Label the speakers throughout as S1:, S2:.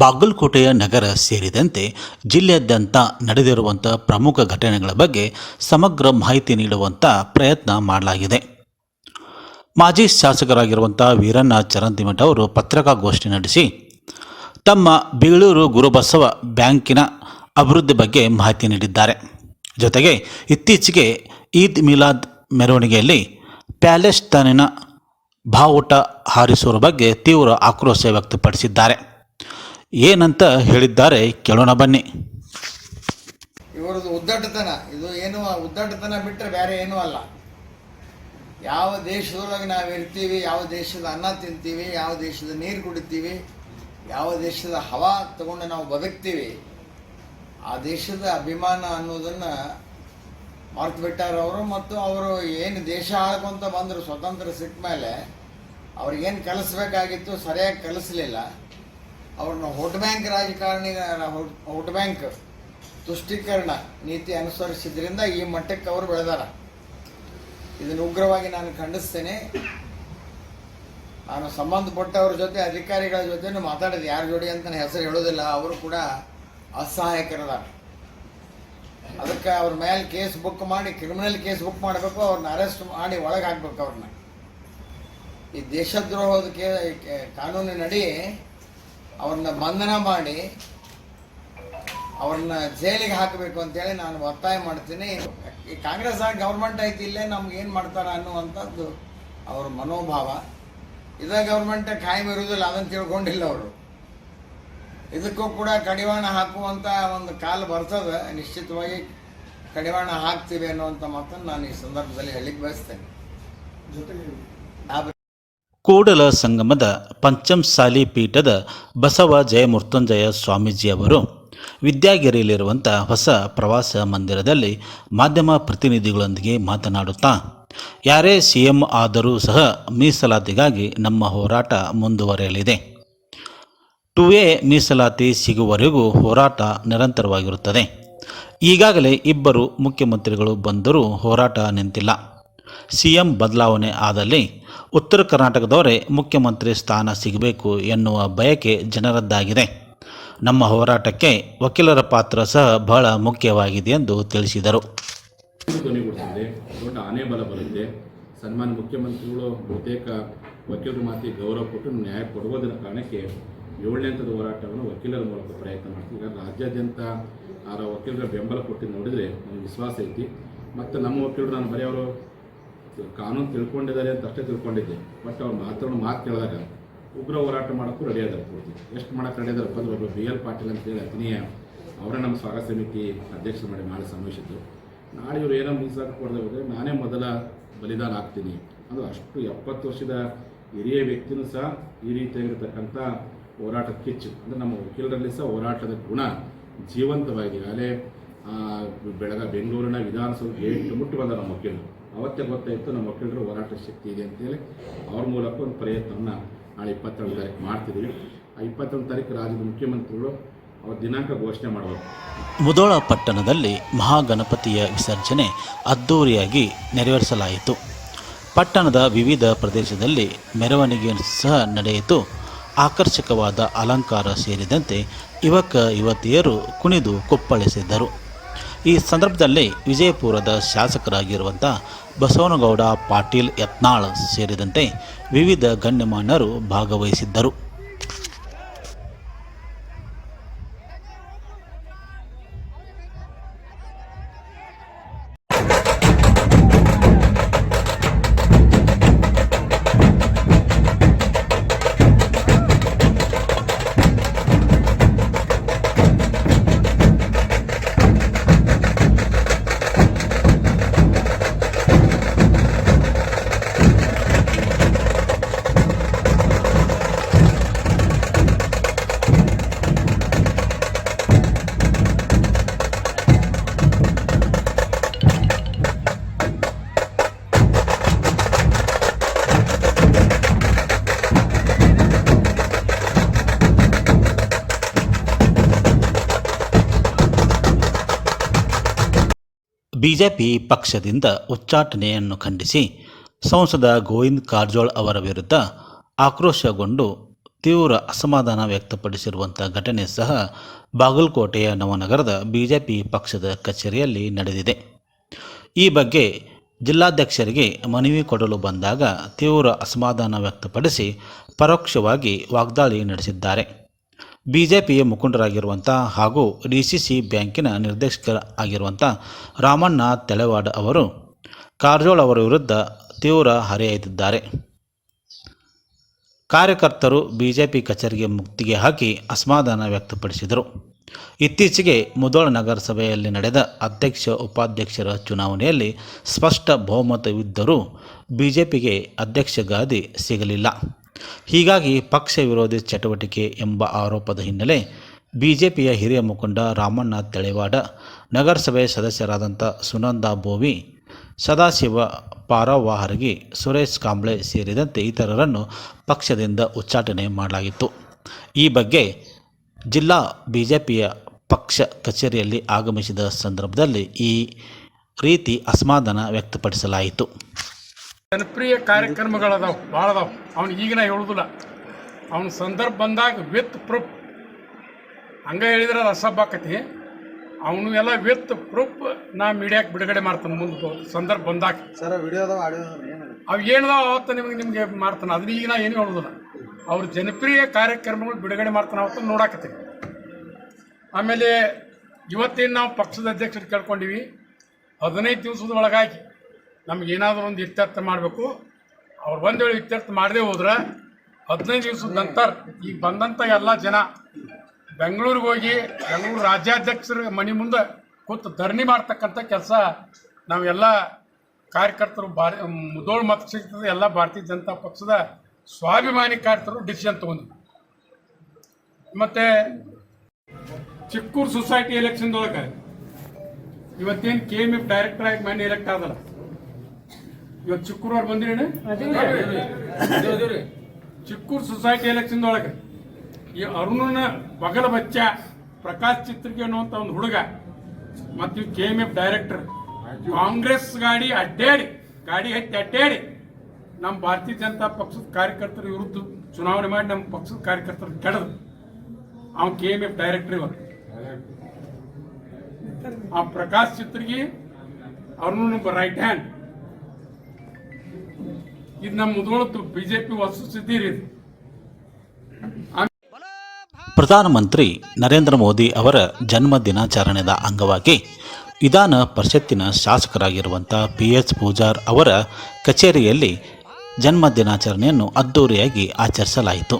S1: ಬಾಗಲಕೋಟೆಯ ನಗರ ಸೇರಿದಂತೆ ಜಿಲ್ಲೆಯಾದ್ಯಂತ ನಡೆದಿರುವಂಥ ಪ್ರಮುಖ ಘಟನೆಗಳ ಬಗ್ಗೆ ಸಮಗ್ರ ಮಾಹಿತಿ ನೀಡುವಂಥ ಪ್ರಯತ್ನ ಮಾಡಲಾಗಿದೆ. ಮಾಜಿ ಶಾಸಕರಾಗಿರುವಂಥ ವೀರಣ್ಣ ಚರಂತಿಮಠ ಅವರು ಪತ್ರಿಕಾಗೋಷ್ಠಿ ನಡೆಸಿ ತಮ್ಮ ಬೇಳೂರು ಗುರುಬಸವ ಬ್ಯಾಂಕಿನ ಅಭಿವೃದ್ಧಿ ಬಗ್ಗೆ ಮಾಹಿತಿ ನೀಡಿದ್ದಾರೆ. ಜೊತೆಗೆ ಇತ್ತೀಚೆಗೆ ಈದ್ ಮಿಲಾದ್ ಮೆರವಣಿಗೆಯಲ್ಲಿ ಪ್ಯಾಲೆಸ್ತಾನಿನ ಬಾವುಟ ಹಾರಿಸುವ ಬಗ್ಗೆ ತೀವ್ರ ಆಕ್ರೋಶ ವ್ಯಕ್ತಪಡಿಸಿದ್ದಾರೆ. ಏನಂತ ಹೇಳಿದ್ದಾರೆ ಕೇಳೋಣ ಬನ್ನಿ.
S2: ಇವರದು ಉದ್ದಟತನ. ಇದು ಏನು ಉದ್ದಟತನ ಬಿಟ್ಟರೆ ಬೇರೆ ಏನೂ ಅಲ್ಲ. ಯಾವ ದೇಶದೊಳಗೆ ನಾವು ಇರ್ತೀವಿ, ಯಾವ ದೇಶದ ಅನ್ನ ತಿಂತೀವಿ, ಯಾವ ದೇಶದ ನೀರು ಕುಡಿತೀವಿ, ಯಾವ ದೇಶದ ಹವಾ ತಗೊಂಡು ನಾವು ಬದುಕ್ತೀವಿ, ಆ ದೇಶದ ಅಭಿಮಾನ ಅನ್ನೋದನ್ನು ಮರ್ತು ಬಿಟ್ಟಾರವರು ಮತ್ತು ಅವರು ಏನು ದೇಶ ಆಳ್ಕೊಂತ ಬಂದರು, ಸ್ವತಂತ್ರ ಸಿಕ್ಕ ಮೇಲೆ, ಅವ್ರಿಗೇನು ಕಲಿಸ್ಬೇಕಾಗಿತ್ತು, ಸರಿಯಾಗಿ ಕಲಿಸ್ಲಿಲ್ಲ. ಅವ್ರನ್ನ ವೋಟ್ ಬ್ಯಾಂಕ್ ರಾಜಕಾರಣಿ ವೋಟ್ ಬ್ಯಾಂಕ್ ತುಷ್ಟೀಕರಣ ನೀತಿ ಅನುಸರಿಸಿದ್ರಿಂದ ಈ ಮಟ್ಟಕ್ಕೆ ಅವರು ಬೆಳೆದಾರ. ಇದನ್ನು ಉಗ್ರವಾಗಿ ನಾನು ಖಂಡಿಸ್ತೇನೆ. ನಾನು ಸಂಬಂಧಪಟ್ಟವ್ರ ಜೊತೆ, ಅಧಿಕಾರಿಗಳ ಜೊತೆ ಮಾತಾಡಿದೆ. ಯಾರ ಜೋಡಿ ಅಂತ ಹೆಸರು ಹೇಳೋದಿಲ್ಲ ಅವರು ಕೂಡ ಅಸಹಾಯಕರದಾರ. ಅದಕ್ಕೆ ಅವ್ರ ಮೇಲೆ ಕೇಸ್ ಬುಕ್ ಮಾಡಿ, ಕ್ರಿಮಿನಲ್ ಕೇಸ್ ಬುಕ್ ಮಾಡಬೇಕು. ಅವ್ರನ್ನ ಅರೆಸ್ಟ್ ಮಾಡಿ ಒಳಗೆ ಹಾಕ್ಬೇಕು ಅವ್ರನ್ನ. ಈ ದೇಶದ್ರೋಹದ ಕೇ- ಕಾನೂನಿನಡಿ ಅವ್ರನ್ನ ಬಂಧನ ಮಾಡಿ ಅವ್ರನ್ನ ಜೈಲಿಗೆ ಹಾಕಬೇಕು ಅಂತೇಳಿ ನಾನು ಒತ್ತಾಯ ಮಾಡ್ತೀನಿ. ಈ ಕಾಂಗ್ರೆಸ್ ಆಗಿ ಗೌರ್ಮೆಂಟ್ ಐತಿ ಇಲ್ಲೇ ನಮ್ಗೆ ಏನು ಮಾಡ್ತಾರೆ ಅನ್ನುವಂಥದ್ದು ಅವ್ರ ಮನೋಭಾವ. ಇದ ಗೌರ್ಮೆಂಟ್ ಕಾಯಂ ಇರುವುದಿಲ್ಲ ಅದನ್ನು ತಿಳ್ಕೊಂಡಿಲ್ಲ ಅವರು. ಇದಕ್ಕೂ ಕೂಡ ಕಡಿವಾಣ ಹಾಕುವಂಥ ಒಂದು ಕಾಲ ಬರ್ತದೆ. ನಿಶ್ಚಿತವಾಗಿ ಕಡಿವಾಣ ಹಾಕ್ತೀವಿ ಅನ್ನುವಂಥ ಮಾತನ್ನು ನಾನು ಈ ಸಂದರ್ಭದಲ್ಲಿ ಹೇಳಿಕ್ಕೆ ಬಯಸ್ತೇನೆ. ಆ
S1: ಕೂಡಲ ಸಂಗಮದ ಪಂಚಮಸಾಲಿ ಪೀಠದ ಬಸವ ಜಯಮೃತ್ಯುಂಜಯ ಸ್ವಾಮೀಜಿಯವರು ವಿದ್ಯಾಗಿರಿಯಲ್ಲಿರುವಂಥ ಹೊಸ ಪ್ರವಾಸ ಮಂದಿರದಲ್ಲಿ ಮಾಧ್ಯಮ ಪ್ರತಿನಿಧಿಗಳೊಂದಿಗೆ ಮಾತನಾಡುತ್ತಾ, ಯಾರೇ ಸಿ ಎಂ ಆದರೂ ಸಹ ಮೀಸಲಾತಿಗಾಗಿ ನಮ್ಮ ಹೋರಾಟ ಮುಂದುವರೆಯಲಿದೆ. ಟು ಎ ಮೀಸಲಾತಿ ಸಿಗುವವರೆಗೂ ಹೋರಾಟ ನಿರಂತರವಾಗಿರುತ್ತದೆ. ಈಗಾಗಲೇ ಇಬ್ಬರು ಮುಖ್ಯಮಂತ್ರಿಗಳು ಬಂದರೂ ಹೋರಾಟ ನಿಂತಿಲ್ಲ. ಸಿ ಎಂ ಬದಲಾವಣೆ ಆದಲ್ಲಿ ಉತ್ತರ ಕರ್ನಾಟಕದವರೇ ಮುಖ್ಯಮಂತ್ರಿ ಸ್ಥಾನ ಸಿಗಬೇಕು ಎನ್ನುವ ಬಯಕೆ ಜನರದ್ದಾಗಿದೆ. ನಮ್ಮ ಹೋರಾಟಕ್ಕೆ ವಕೀಲರ ಪಾತ್ರ ಸಹ ಬಹಳ ಮುಖ್ಯವಾಗಿದೆ ಎಂದು ತಿಳಿಸಿದರು.
S3: ದೊಡ್ಡ ಆನೆ ಬಲ ಬರುತ್ತೆ ಸನ್ಮಾನ್ಯ ಮುಖ್ಯಮಂತ್ರಿಗಳು ಬಹುತೇಕ ವಕೀಲರ ಮಾತಿ ಗೌರವ ಕೊಟ್ಟು ನ್ಯಾಯ ಕೊಡುವುದರ ಕಾರಣಕ್ಕೆ ಏಳನೇ ಹಂತದ ಹೋರಾಟವನ್ನು ವಕೀಲರ ಮೂಲಕ ಪ್ರಯತ್ನ ಮಾಡ್ತೀವಿ ಈಗ ರಾಜ್ಯಾದ್ಯಂತ ಆ ವಕೀಲರ ಬೆಂಬಲ ಕೊಟ್ಟು ನೋಡಿದರೆ ನನಗೆ ವಿಶ್ವಾಸ ಐತಿ. ಮತ್ತು ನಮ್ಮ ವಕೀಲರು ನಾನು ಬರೀ ಅವರು ಕಾನೂನು ತಿಳ್ಕೊಂಡಿದ್ದಾರೆ ಅಂತ ಅಷ್ಟೇ ತಿಳ್ಕೊಂಡಿದ್ದೆ. ಬಟ್ ಅವ್ರು ಮಾತ್ರ ಮಾತು ಕೇಳಿದಾಗ ಉಗ್ರ ಹೋರಾಟ ಮಾಡೋಕ್ಕೂ ರೆಡಿ ಅದಾರೆ ಪೂರ್ತಿ ಎಷ್ಟು ಮಾಡೋಕ್ಕೆ ರೆಡಿ ಅದಾರಪ್ಪ ಅಂದ್ರೆ ಒಬ್ಬರು ಬಿ ಎಲ್ ಪಾಟೀಲ್ ಅಂತೇಳಿ ಅತಿನಿಯ ಅವರೇ ನಮ್ಮ ಸ್ವಾಗತ ಸಮಿತಿ ಅಧ್ಯಕ್ಷರು ಮಾಡಿ ಮಾಡಿ ಸಮಯಿಸಿದ್ದು ನಾಳೆ ಇವರು ಏನೋ ಮೀಸಲಾತಿ ಕೊಡದೆ ಹೋದರೆ ನಾನೇ ಮೊದಲ ಬಲಿದಾನ ಆಗ್ತೀನಿ ಅದು ಅಷ್ಟು ಎಪ್ಪತ್ತು ವರ್ಷದ ಹಿರಿಯ ವ್ಯಕ್ತಿನೂ ಸಹ ಈ ರೀತಿಯಾಗಿರ್ತಕ್ಕಂಥ ಹೋರಾಟ ಕಿಚ್ಚು. ಅಂದರೆ ನಮ್ಮ ವಕೀಲರಲ್ಲಿ ಸಹ ಹೋರಾಟದ ಗುಣ ಜೀವಂತವಾಗಿದೆ. ಅಲ್ಲೇ ಬೆಳಗ ಬೆಂಗಳೂರಿನ ವಿಧಾನಸೌಧ ಗೇಟ್ ಮುಟ್ಟು ಬಂದ ನಮ್ಮ ವಕೀಲರು. ಅವತ್ತೇ ಗೊತ್ತಾಯಿತು ನಮ್ಮ ವಕೀಲರು ಹೋರಾಟ ಶಕ್ತಿ ಇದೆ ಅಂತೇಳಿ ಅವ್ರ ಮೂಲಕ ಒಂದು ಪ್ರಯತ್ನವನ್ನು ನಾಳೆ ಇಪ್ಪತ್ತೇಳು ತಾರೀಕು ಮಾಡ್ತಿದ್ದೀವಿ ಆ ಇಪ್ಪತ್ತೊಂದು ತಾರೀಕು ರಾಜ್ಯದ ಮುಖ್ಯಮಂತ್ರಿಗಳು ಅವ್ರ ದಿನಾಂಕ ಘೋಷಣೆ ಮಾಡಬೇಕು
S1: ಮುದೋಳ ಪಟ್ಟಣದಲ್ಲಿ ಮಹಾಗಣಪತಿಯ ವಿಸರ್ಜನೆ ಅದ್ದೂರಿಯಾಗಿ ನೆರವೇರಿಸಲಾಯಿತು. ಪಟ್ಟಣದ ವಿವಿಧ ಪ್ರದೇಶದಲ್ಲಿ ಮೆರವಣಿಗೆ ಸಹ ನಡೆಯಿತು. ಆಕರ್ಷಕವಾದ ಅಲಂಕಾರ ಸೇರಿದಂತೆ ಯುವಕ ಯುವತಿಯರು ಕುಣಿದು ಕುಪ್ಪಳಿಸಿದ್ದರು. ಈ ಸಂದರ್ಭದಲ್ಲಿ ವಿಜಯಪುರದ ಶಾಸಕರಾಗಿರುವಂಥ ಬಸವನಗೌಡ ಪಾಟೀಲ್ ಯತ್ನಾಳ್ ಸೇರಿದಂತೆ ವಿವಿಧ ಗಣ್ಯಮಾನ್ಯರು ಭಾಗವಹಿಸಿದ್ದರು. ಬಿಜೆಪಿ ಪಕ್ಷದಿಂದ ಉಚ್ಚಾಟನೆಯನ್ನು ಖಂಡಿಸಿ ಸಂಸದ ಗೋವಿಂದ್ ಕಾರಜೋಳ್ ಅವರ ವಿರುದ್ಧ ಆಕ್ರೋಶಗೊಂಡು ತೀವ್ರ ಅಸಮಾಧಾನ ವ್ಯಕ್ತಪಡಿಸಿರುವಂಥ ಘಟನೆ ಸಹ ಬಾಗಲಕೋಟೆಯ ನವನಗರದ ಬಿಜೆಪಿ ಪಕ್ಷದ ಕಚೇರಿಯಲ್ಲಿ ನಡೆದಿದೆ. ಈ ಬಗ್ಗೆ ಜಿಲ್ಲಾಧ್ಯಕ್ಷರಿಗೆ ಮನವಿ ಕೊಡಲು ಬಂದಾಗ ತೀವ್ರ ಅಸಮಾಧಾನ ವ್ಯಕ್ತಪಡಿಸಿ ಪರೋಕ್ಷವಾಗಿ ವಾಗ್ದಾಳಿ ನಡೆಸಿದ್ದಾರೆ. ಬಿಜೆಪಿಯ ಮುಖಂಡರಾಗಿರುವಂಥ ಹಾಗೂ ಡಿ ಸಿ ಸಿ ಬ್ಯಾಂಕಿನ ನಿರ್ದೇಶಕ ಆಗಿರುವಂಥ ರಾಮಣ್ಣ ತೆಳವಾಡ ಅವರು, ಕಾರಜೋಳ ಅವರ ವಿರುದ್ಧ ತೀವ್ರ ಹರಿಹಾಯ್ದಿದ್ದಾರೆ ಕಾರ್ಯಕರ್ತರು ಬಿಜೆಪಿ ಕಚೇರಿಗೆ ಮುಕ್ತಿಗೆ ಹಾಕಿ ಅಸಮಾಧಾನ ವ್ಯಕ್ತಪಡಿಸಿದರು. ಇತ್ತೀಚೆಗೆ ಮುದೋಳ ನಗರಸಭೆಯಲ್ಲಿ ನಡೆದ ಅಧ್ಯಕ್ಷ ಉಪಾಧ್ಯಕ್ಷರ ಚುನಾವಣೆಯಲ್ಲಿ ಸ್ಪಷ್ಟ ಬಹುಮತವಿದ್ದರೂ ಬಿಜೆಪಿಗೆ ಅಧ್ಯಕ್ಷ ಗಾದಿ ಸಿಗಲಿಲ್ಲ. ಹೀಗಾಗಿ ಪಕ್ಷ ವಿರೋಧಿ ಚಟುವಟಿಕೆ ಎಂಬ ಆರೋಪದ ಹಿನ್ನೆಲೆ ಬಿಜೆಪಿಯ ಹಿರಿಯ ಮುಖಂಡ ರಾಮಣ್ಣ ತೆಳೆವಾಡ, ನಗರಸಭೆ ಸದಸ್ಯರಾದಂಥ ಸುನಂದ ಬೋವಿ, ಸದಾಶಿವ ಪಾರವಾಹರಗಿ ಸುರೇಶ್ ಕಾಂಬ್ಳೆ ಸೇರಿದಂತೆ ಇತರರನ್ನು ಪಕ್ಷದಿಂದ ಉಚ್ಚಾಟನೆ ಮಾಡಲಾಗಿತ್ತು. ಈ ಬಗ್ಗೆ ಜಿಲ್ಲಾ ಬಿಜೆಪಿಯ ಪಕ್ಷ ಕಚೇರಿಯಲ್ಲಿ ಆಗಮಿಸಿದ ಸಂದರ್ಭದಲ್ಲಿ ಈ ರೀತಿ ಅಸಮಾಧಾನ ವ್ಯಕ್ತಪಡಿಸಲಾಯಿತು.
S4: ಜನಪ್ರಿಯ ಕಾರ್ಯಕ್ರಮಗಳದಾವ ಭಾಳ ಅದಾವ ಅವ್ನು ಈಗಿನ ಹೇಳುದಿಲ್ಲ. ಅವನ ಸಂದರ್ಭ ಬಂದಾಗ ವಿತ್ ಪ್ರೂಫ್. ಹಂಗೆ ಹೇಳಿದ್ರೆ ಆಕತಿ ಅವನು ಎಲ್ಲ ವಿತ್ ಪ್ರೂಫ್ ನಾ ಮೀಡಿಯಾಕ್ಕೆ ಬಿಡುಗಡೆ ಮಾಡ್ತಾನೆ ಮುಂದೆ ಸಂದರ್ಭ ಬಂದಾಗ.
S2: ಸರ್ ಏನು
S4: ಅವು ಏನದಾವ ಅವತ್ತು ನಿಮಗೆ ನಿಮಗೆ ಮಾಡ್ತಾನೆ. ಅದನ್ನ ಈಗ ನಾ ಏನು ಹೇಳೋದಿಲ್ಲ. ಅವ್ರ ಜನಪ್ರಿಯ ಕಾರ್ಯಕ್ರಮಗಳು ಬಿಡುಗಡೆ ಮಾಡ್ತಾನೆ ಅವತ್ತು ನೋಡಾಕತಿ ಆಮೇಲೆ ಇವತ್ತೇನು ನಾವು ಪಕ್ಷದ ಅಧ್ಯಕ್ಷರು ಕೇಳ್ಕೊಂಡಿವಿ. ಹದಿನೈದು ದಿವಸದ ಒಳಗಾಗಿ ನಮ್ಗೆ ಏನಾದರೂ ಒಂದು ಇತ್ಯರ್ಥ ಮಾಡಬೇಕು. ಅವ್ರು ಒಂದು ವೇಳೆ ಇತ್ಯರ್ಥ ಮಾಡದೆ ಹೋದ್ರೆ ಹದಿನೈದು ದಿವಸದ ನಂತರ ಈಗ ಬಂದಂಥ ಎಲ್ಲ ಜನ ಬೆಂಗಳೂರಿಗೆ ಹೋಗಿ ಬೆಂಗಳೂರು ರಾಜ್ಯಾಧ್ಯಕ್ಷರ ಮನೆ ಮುಂದೆ ಕೂತು ಧರಣಿ ಮಾಡ್ತಕ್ಕಂಥ ಕೆಲಸ ನಾವೆಲ್ಲ ಕಾರ್ಯಕರ್ತರು ಭಾರಿ ಮುದೋಳು ಮತಕ್ಷೇತ್ರದ ಎಲ್ಲ ಭಾರತೀಯ ಜನತಾ ಪಕ್ಷದ ಸ್ವಾಭಿಮಾನಿ ಕಾರ್ಯಕರ್ತರು ಡಿಸಿಷನ್ ತಗೊಂಡ್ರು ಮತ್ತು ಚಿಕ್ಕೂರು ಸೊಸೈಟಿ ಎಲೆಕ್ಷನ್ದೊಳಗೆ ಇವತ್ತೇನು ಕೆ ಎಂ ಎಫ್ ಡೈರೆಕ್ಟರ್ ಆಗಿ ಮನೆ ಎಲೆಕ್ಟ್ ಆದಲ್ಲ? ಇವತ್ತು ಚಿಕ್ಕೂರು ಅವ್ರು ಬಂದಿರೇನು ಚಿಕ್ಕೂರು ಸೊಸೈಟಿ ಎಲೆಕ್ಷನ್ ಒಳಗೆ ಈ ಅರುಣನ ಬಗಲ ಬಚ್ಚ ಪ್ರಕಾಶ್ ಚಿತ್ರಗೆ ಅನ್ನುವಂಥ ಒಂದು ಹುಡುಗ ಮತ್ತು K M F director Congress ಗಾಡಿ ಅಡ್ಡಾಡಿ ಗಾಡಿ ಹತ್ತಿ ಅಡ್ಡಾಡಿ ನಮ್ಮ ಭಾರತೀಯ ಜನತಾ ಪಕ್ಷದ ಕಾರ್ಯಕರ್ತರ ವಿರುದ್ಧ ಚುನಾವಣೆ ಮಾಡಿ ನಮ್ಮ ಪಕ್ಷದ ಕಾರ್ಯಕರ್ತರು ಕೆಡದು ಅವ್ನು ಕೆ ಎಂ ಎಫ್ ಡೈರೆಕ್ಟರ್ ಇವತ್ತು ಆ ಪ್ರಕಾಶ್ ಚಿತ್ರಿಗೆ ಅವ್ರನ್ನ ರೈಟ್ ಹ್ಯಾಂಡ್ ಇದು ನಮ್ಮ ಬಿಜೆಪಿ ವಸ್ತುಸ್ಥಿತಿ.
S1: ಪ್ರಧಾನಮಂತ್ರಿ ನರೇಂದ್ರ ಮೋದಿ ಅವರ ಜನ್ಮ ದಿನಾಚರಣೆದ ಅಂಗವಾಗಿ ವಿಧಾನ ಪರಿಷತ್ತಿನ ಶಾಸಕರಾಗಿರುವಂಥ ಪಿ ಎಚ್ ಪೂಜಾರ್ ಅವರ ಕಚೇರಿಯಲ್ಲಿ ಜನ್ಮ ದಿನಾಚರಣೆಯನ್ನು ಅದ್ದೂರಿಯಾಗಿ ಆಚರಿಸಲಾಯಿತು.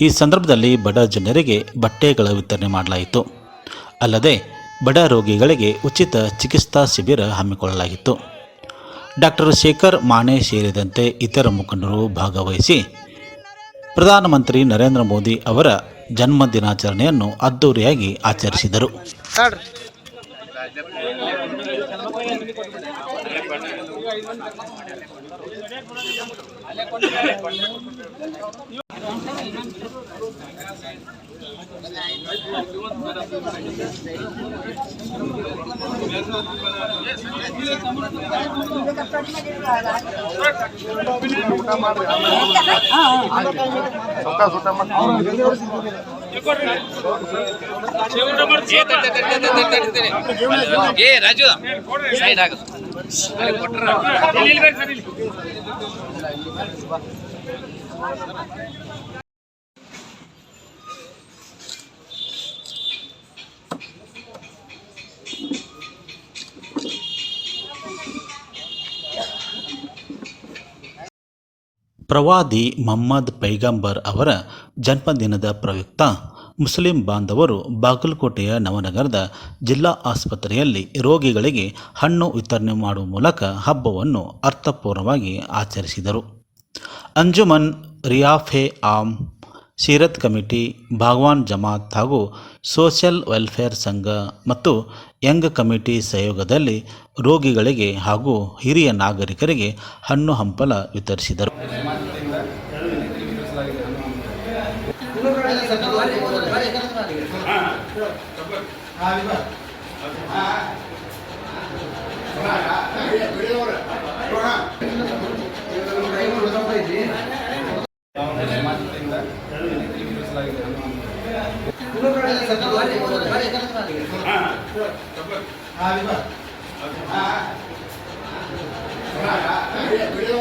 S1: ಈ ಸಂದರ್ಭದಲ್ಲಿ ಬಡ ಜನರಿಗೆ ಬಟ್ಟೆಗಳ ವಿತರಣೆ ಮಾಡಲಾಯಿತು. ಅಲ್ಲದೆ ಬಡ ರೋಗಿಗಳಿಗೆ ಉಚಿತ ಚಿಕಿತ್ಸಾ ಶಿಬಿರ ಹಮ್ಮಿಕೊಳ್ಳಲಾಗಿತ್ತು. ಡಾಕ್ಟರ್ ಶೇಖರ್ ಮಾನೆ ಸೇರಿದಂತೆ ಇತರ ಮುಖಂಡರು ಭಾಗವಹಿಸಿ ಪ್ರಧಾನಮಂತ್ರಿ ನರೇಂದ್ರ ಮೋದಿ ಅವರ ಜನ್ಮ ದಿನಾಚರಣೆಯನ್ನು ಅದ್ದೂರಿಯಾಗಿ ಆಚರಿಸಿದರು
S5: ಏ ರಾಜು ಸೈಡ್ ಆಗು
S1: ಪ್ರವಾದಿ ಮೊಹಮ್ಮದ್ ಪೈಗಂಬರ್ ಅವರ ಜನ್ಮದಿನದ ಪ್ರಯುಕ್ತ ಮುಸ್ಲಿಂ ಬಾಂಧವರು ಬಾಗಲಕೋಟೆಯ ನವನಗರದ ಜಿಲ್ಲಾ ಆಸ್ಪತ್ರೆಯಲ್ಲಿ ರೋಗಿಗಳಿಗೆ ಹಣ್ಣು ವಿತರಣೆ ಮಾಡುವ ಮೂಲಕ ಹಬ್ಬವನ್ನು ಅರ್ಥಪೂರ್ಣವಾಗಿ ಆಚರಿಸಿದರು. ಅಂಜುಮನ್ ರಿಯಾಫೆ ಆಮ್ ಸೀರತ್ ಕಮಿಟಿ, ಭಾಗವಾನ್ ಜಮಾತ್ ಹಾಗೂ ಸೋಷಿಯಲ್ ವೆಲ್ಫೇರ್ ಸಂಘ ಮತ್ತು ಯಂಗ್ ಕಮಿಟಿ ಸಹಯೋಗದಲ್ಲಿ ರೋಗಿಗಳಿಗೆ ಹಾಗೂ ಹಿರಿಯ ನಾಗರಿಕರಿಗೆ ಹಣ್ಣು ಹಂಪಲ ವಿತರಿಸಿದರು.
S6: ತಿಳಿಸಲಾಗಿದೆ
S7: ವಿಡಿಯೋ